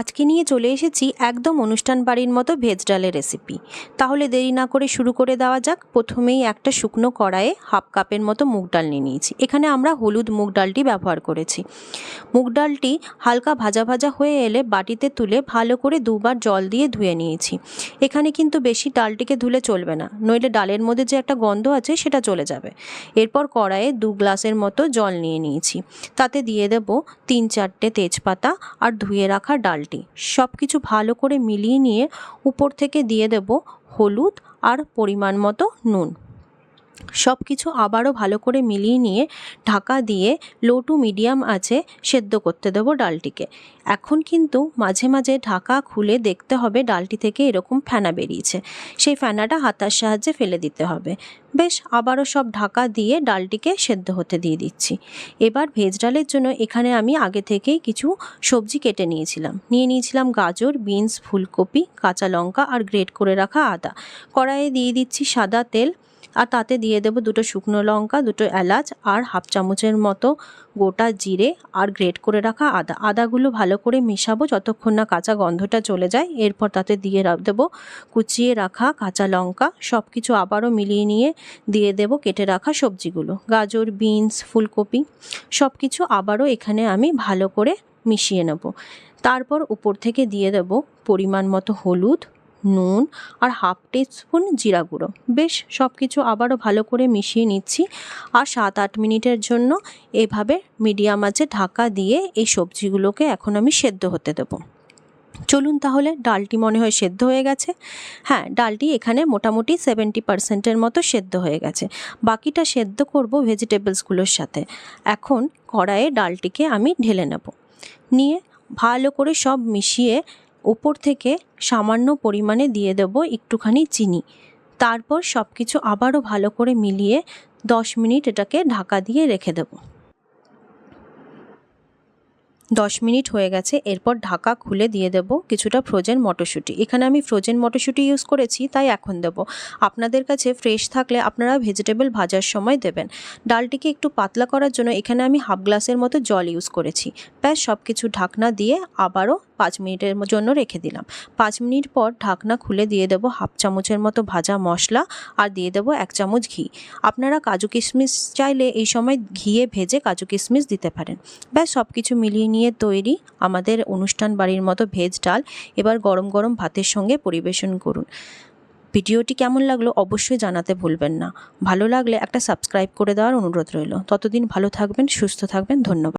আজকে নিয়ে চলে এসেছি একদম অনুষ্ঠান বাড়ির মতো ভেজ ডালের রেসিপি তাহলে দেরি না করে শুরু করে দেওয়া যাক। প্রথমেই একটা শুকনো কড়াইয়ে হাফ কাপের মতো মুগ ডাল নিয়ে নিয়েছি। এখানে আমরা হলুদ মুগ ডালটি ব্যবহার করেছি। মুগ ডালটি হালকা ভাজা ভাজা হয়ে এলে বাটিতে তুলে ভালো করে দুবার জল দিয়ে ধুয়ে নিয়েছি। এখানে কিন্তু বেশি ডালটিকে ধুলে চলবে না, নইলে ডালের মধ্যে যে একটা গন্ধ আছে সেটা চলে যাবে। এরপর কড়াইয়ে দু গ্লাসের মতো জল নিয়ে নিয়েছি। তাতে দিয়ে দেব তিন চারটে তেজপাতা আর ধুয়ে রাখা ডালটি সব কিছু ভালো করে মিলিয়ে নিয়ে উপর থেকে দিয়ে দেব হলুদ আর পরিমাণ মতো নুন। সব কিছু আবারও ভালো করে মিলিয়ে নিয়ে ঢাকা দিয়ে লো টু মিডিয়াম আছে সেদ্ধ করতে দেবো ডালটিকে। এখন কিন্তু মাঝে মাঝে ঢাকা খুলে দেখতে হবে ডালটি থেকে এরকম ফেনা বেরিয়েছে। সেই ফেনাটা হাতার সাহায্যে ফেলে দিতে হবে। বেশ, আবারও সব ঢাকা দিয়ে ডালটিকে সেদ্ধ হতে দিয়ে দিচ্ছি। এবার ভেজ ডালের জন্য এখানে আমি আগে থেকেই কিছু সবজি কেটে নিয়েছিলাম। নিয়ে নিয়েছিলাম গাজর, বিনস, ফুলকপি, কাঁচা লঙ্কা আর গ্রেট করে রাখা আদা। কড়াইয়ে দিয়ে দিচ্ছি সাদা তেল আর তাতে দিয়ে দেবো দুটো শুকনো লঙ্কা, দুটো এলাচ আর হাফ চামচের মতো গোটা জিরে আর গ্রেট করে রাখা আদা। আদাগুলো ভালো করে মেশাবো যতক্ষণ না কাঁচা গন্ধটা চলে যায়। এরপর তাতে দিয়ে দেবো কুচিয়ে রাখা কাঁচা লঙ্কা। সব কিছু আবারও মিলিয়ে নিয়ে দিয়ে দেবো কেটে রাখা সবজিগুলো। গাজর, বিনস, ফুলকপি সব কিছু আবারও এখানে আমি ভালো করে মিশিয়ে নেব। তারপর উপর থেকে দিয়ে দেব পরিমাণ মতো হলুদ নুন আর হাফ টিস্পুন জিরা গুঁড়ো। বেশ সব কিছু আবারও ভালো করে মিশিয়ে নিচ্ছি আর সাত আট মিনিটের জন্য এভাবে মিডিয়াম আঁচে ঢাকা দিয়ে এই সবজিগুলোকে এখন আমি সেদ্ধ হতে দেবো। চলুন তাহলে, ডালটি মনে হয় সেদ্ধ হয়ে গেছে। হ্যাঁ ডালটি এখানে মোটামুটি সেভেন্টি পার্সেন্টের মতো সেদ্ধ হয়ে গেছে। বাকিটা সেদ্ধ করব ভেজিটেবলসগুলোর সাথে। এখন কড়াইয়ে ডালটিকে আমি ঢেলে নেব। নিয়ে ভালো করে সব মিশিয়ে ওপর থেকে সামান্য পরিমাণে দিয়ে দেব একটুখানি চিনি। তারপর সব কিছু আবারও ভালো করে মিলিয়ে দশ মিনিট এটাকে ঢাকা দিয়ে রেখে দেব। দশ মিনিট হয়ে গেছে, এরপর ঢাকা খুলে দিয়ে দেব কিছুটা ফ্রোজেন মটরশুঁটি। এখানে আমি ফ্রোজেন মটরশুঁটি ইউজ করেছি, তাই এখন দেব। আপনাদের কাছে ফ্রেশ থাকলে আপনারা ভেজিটেবল ভাজার সময় দেবেন। ডালটিকে একটু পাতলা করার জন্য এখানে আমি হাফ গ্লাসের মতো জল ইউজ করেছি। ব্যাস সব কিছু ঢাকনা দিয়ে আবারও পাঁচ মিনিটের জন্য রেখে দিলাম। পাঁচ মিনিট পর ঢাকনা খুলে দিয়ে দেবো হাফ চামচের মতো ভাজা মশলা আর দিয়ে দেবো এক চামচ ঘি। আপনারা কাজু কিশমিশ চাইলে এই সময় ঘিয়ে ভেজে কাজু কিশমিশ দিতে পারেন। ব্যাস সব কিছু মিলিয়ে নিয়ে তৈরি আমাদের অনুষ্ঠান বাড়ির মতো ভেজ ডাল। এবার গরম গরম ভাতের সঙ্গে পরিবেশন করুন। ভিডিওটি কেমন লাগল অবশ্যই জানাতে ভুলবেন না। ভালো লাগলে একটা সাবস্ক্রাইব করে দেওয়ার অনুরোধ রইল। ততদিন ভালো থাকবেন, সুস্থ থাকবেন, ধন্যবাদ।